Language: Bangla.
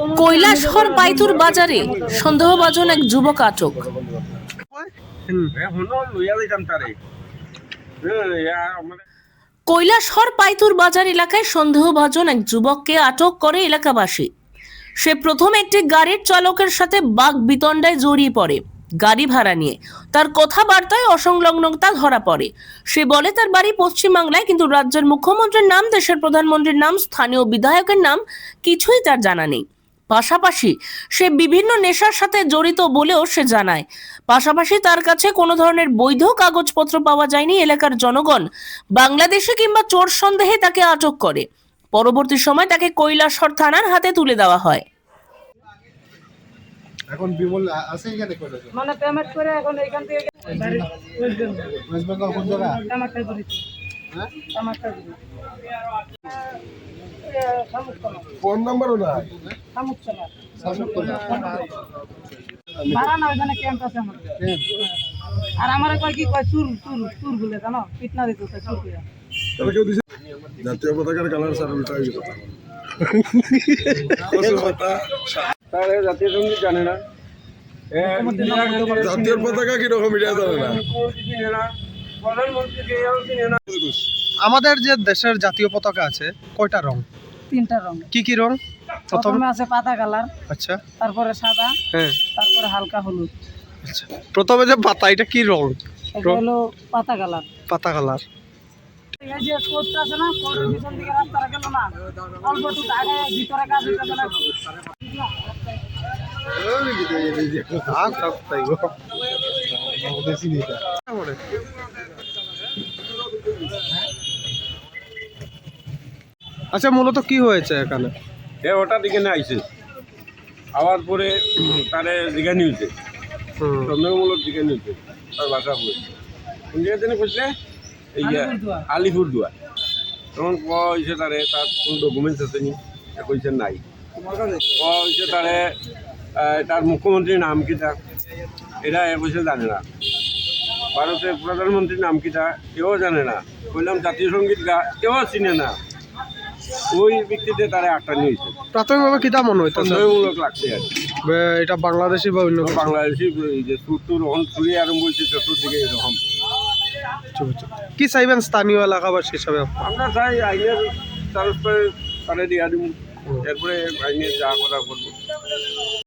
কৈলাসহর বাইতুর বাজারে সন্দেহভাজন এক যুবক আটক। কৈলাসহর পাইতুর বাজার এলাকায় সন্দেহভাজন এক যুবককে আটক করে এলাকাবাসী। সে প্রথম একটি গাড়ির চালকের সাথে বাঘ বিতণ্ডায় জড়িয়ে পড়ে, গাড়ি ভাড়া নিয়ে। তার কথাবার্তায় অসংলগ্নতা ধরা পড়ে। সে বলে, তার বাড়ি পশ্চিমবাংলায়, কিন্তু রাজ্যের মুখ্যমন্ত্রীর নাম, দেশের প্রধানমন্ত্রীর নাম, স্থানীয় বিধায়কের নাম, কিছুই তার জানা নেই। পাশাপাশি সে বিভিন্ন নেশার সাথে জড়িত বলেও সে জানায়। পাশাপাশি তার কাছে কোনো ধরনের বৈধ কাগজপত্র পাওয়া যায়নি এলাকার জনগণ। বাংলাদেশে কিংবা চোর সন্দেহে তাকে আটক করে। পরবর্তী সময় তাকে কৈলাসহর থানার হাতে তুলে দেওয়া হয়। এখন বিমল আছে এখানে মানে পেমেন্ট করে এখন এইখান থেকে ওয়েস্ট বেঙ্গল কোন জায়গা? টামাকটা করি হ্যাঁ? টামাকটা করি ফোন নাম্বারও না ভাড়া না। ওইখানে ক্যাম্প আছে আমার। আর আমার কয় কি কয় চুর চুর চুর বলে জানো? পিটনা দিত চুর জাতীয় পতাকার কালার স্যার জাতীয় সংগীত জানে না। জাতীয় পতাকা কীরকম এটা জানে না। আমাদের যে দেশের জাতীয় পতাকা আছে কয়টা রং? তিনটা রং। কি কি রং? প্রথমে আছে পাতা কালার আচ্ছা। তারপরে সাদা হ্যাঁ। তারপরে হালকা হলুদ। আচ্ছা। প্রথমে যে পাতা এটা কি রং? এটা হলো পাতা কালার। পাতা কালার। এই যে কোর্টটা আছে না কোর্টের পিছন দিকে রাস্তাটা গেল না? অল্প একটু আগে ভিতরে কাজ না থাক তাই গো। দেশি নেতা আচ্ছা মূলত কি হয়েছে এখানে? এ ওটা দিকে না আইছে। আবার পরে তারে দিকে নিয়েছে। হুম, চন্দ্রমূলক দিকে নিয়েছে। তার বাসা বলে কোন জায়গা থেকে খুঁজলে এই যে আলিপুর দুয়ার তখন হয়েছে তারে তার কোনো ডকুমেন্টস আছে নি? এ কইছে নাই। হয়েছে তারে তার মুখ্যমন্ত্রীর নাম কিটা এটা এ কইছে জানে না। ভারতের প্রধানমন্ত্রীর নাম কিটা কেউ জানে না। কইলাম জাতীয় সংগীত গা কেউ চিনে না। ওই ব্যক্তিতে তারা আটটা নিয়েছে প্রাথমিকভাবে কিটা মনে হইতেছে? সন্দেহমূলক লাগছে আর এটা বাংলাদেশি বা অন্য বাংলাদেশি এই যে সুর টুর অন ছুরি আরম্ভ হয়েছে চতুর্দিকে এরকম। আচ্ছা, আচ্ছা। কি চাইবেন স্থানীয় এলাকাবাসী হিসাবে? আমরা চাই আইনের তারপরে তারা দিয়া দিব। এরপরে আইনের যা করা করব।